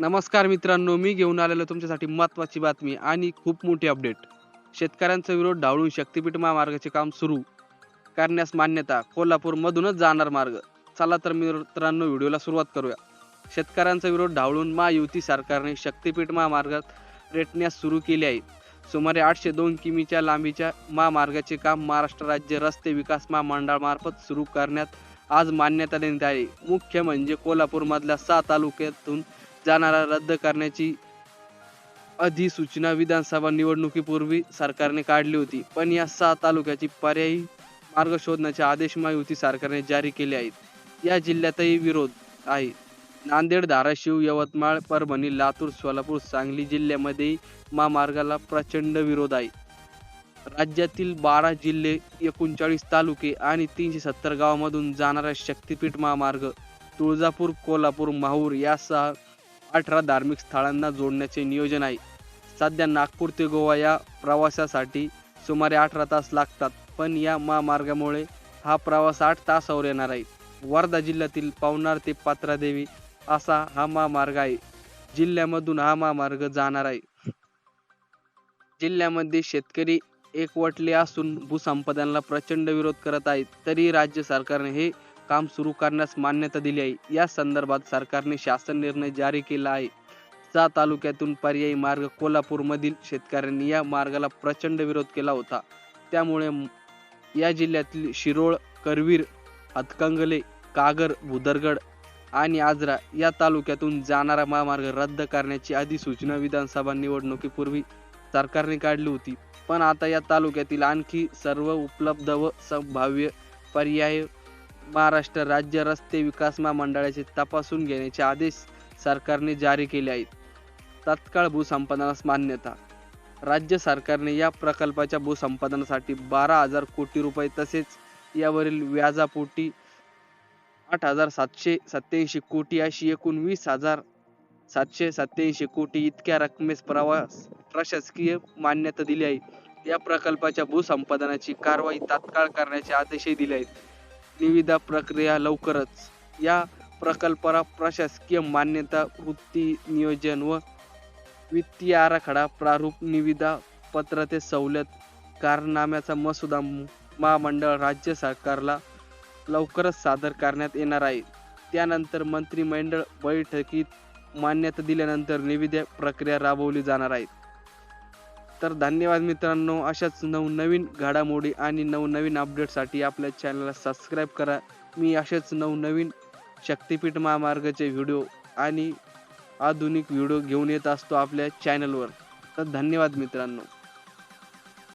नमस्कार मित्रांनो मी घेऊन आलेलो तुमच्यासाठी महत्त्वाची बातमी आणि खूप मोठी अपडेट. शेतकऱ्यांचा विरोध ढावळून शक्तीपीठ महामार्गाचे काम सुरू करण्यास मान्यता कोल्हापूरमधूनच जाणार मार्ग. चला तर मित्रांनो व्हिडिओला सुरुवात करूया. शेतकऱ्यांचा विरोध ढावळून महायुती सरकारने शक्तीपीठ महामार्गात रेटण्यास सुरू केले आहे. सुमारे आठशे दोन किमीच्या लांबीच्या महामार्गाचे काम महाराष्ट्र राज्य रस्ते विकास महामंडळामार्फत सुरू करण्यात आज मान्यता देण्यात आली. मुख्य म्हणजे कोल्हापूरमधल्या सहा तालुक्यातून जाणारा रद्द करण्याची अधिसूचना विधानसभा निवडणुकीपूर्वी सरकारने काढली होती. पण या सहा तालुक्याची पर्यायी मार्ग शोधण्याचे आदेश महायुती सरकारने जारी केले आहेत. या जिल्ह्यातही विरोध आहे. नांदेड धाराशिव यवतमाळ परभणी लातूर सोलापूर सांगली जिल्ह्यामध्ये महामार्गाला प्रचंड विरोध आहे. राज्यातील बारा जिल्हे एकोणचाळीस तालुके आणि तीनशे सत्तर गावामधून जाणारा शक्तीपीठ महामार्ग तुळजापूर कोल्हापूर माहूर या सहा अठरा धार्मिक स्थळांना जोडण्याचे नियोजन आहे. सध्या नागपूर ते गोवा या प्रवासासाठी सुमारे अठरा तास लागतात पण या महामार्गामुळे हा प्रवास आठ तासावर येणार आहे. वर्धा जिल्ह्यातील पवनार ते पात्रादेवी असा हा महामार्ग आहे. जिल्ह्यामधून हा महामार्ग जाणार आहे. जिल्ह्यामध्ये शेतकरी एकवटले असून भूसंपादनाला प्रचंड विरोध करत आहेत तरी राज्य सरकारने हे काम सुरू करण्यास मान्यता दिली आहे. या संदर्भात सरकारने शासन निर्णय जारी केला आहे. सहा तालुक्यातून पर्यायी मार्ग कोल्हापूरमधील शेतकऱ्यांनी या मार्गाला प्रचंड विरोध केला होता. त्यामुळे या जिल्ह्यातील शिरोळ करवीर हतकंगले कागर भुदरगड आणि आजरा या तालुक्यातून जाणारा महामार्ग रद्द करण्याची अधिसूचना विधानसभा निवडणुकीपूर्वी सरकारने काढली होती. पण आता या तालुक्यातील आणखी सर्व उपलब्ध व संभाव्य पर्याय महाराष्ट्र राज्य रस्ते विकास महामंडळाचे तपासून घेण्याचे आदेश सरकारने जारी केले आहेत. तत्काळ भूसंपादनास मान्यता. राज्य सरकारने या प्रकल्पाच्या भूसंपादनासाठी बारा हजार कोटी रुपये तसेच यावरील व्याजापोटी आठ हजार सातशे सत्याऐंशी कोटी अशी एकूण वीस हजार सातशे सत्याऐंशी कोटी इतक्या रकमेस प्रवास प्रशासकीय मान्यता दिली आहे. या प्रकल्पाच्या भूसंपादनाची कारवाई तात्काळ करण्याचे आदेशही दिले आहेत. निविदा प्रक्रिया लवकरच. या प्रकल्पाला प्रशासकीय मान्यता वृत्ती नियोजन व वित्तीय आराखडा प्रारूप निविदा पत्र ते सवलत कारनाम्याचा मसुदा महामंडळ राज्य सरकारला लवकरच सादर करण्यात येणार आहे. त्यानंतर मंत्रिमंडळ बैठकीत मान्यता दिल्यानंतर निविदा प्रक्रिया राबवली जाणार आहे. तर धन्यवाद मित्रांनो अशाच नवनवीन घडामोडी आणि नवनवीन अपडेटसाठी आपल्या चॅनलला सबस्क्राईब करा. मी असेच नवनवीन शक्तिपीठ महामार्गाचे व्हिडिओ आणि आधुनिक व्हिडिओ घेऊन येत असतो आपल्या चॅनलवर तर धन्यवाद मित्रांनो.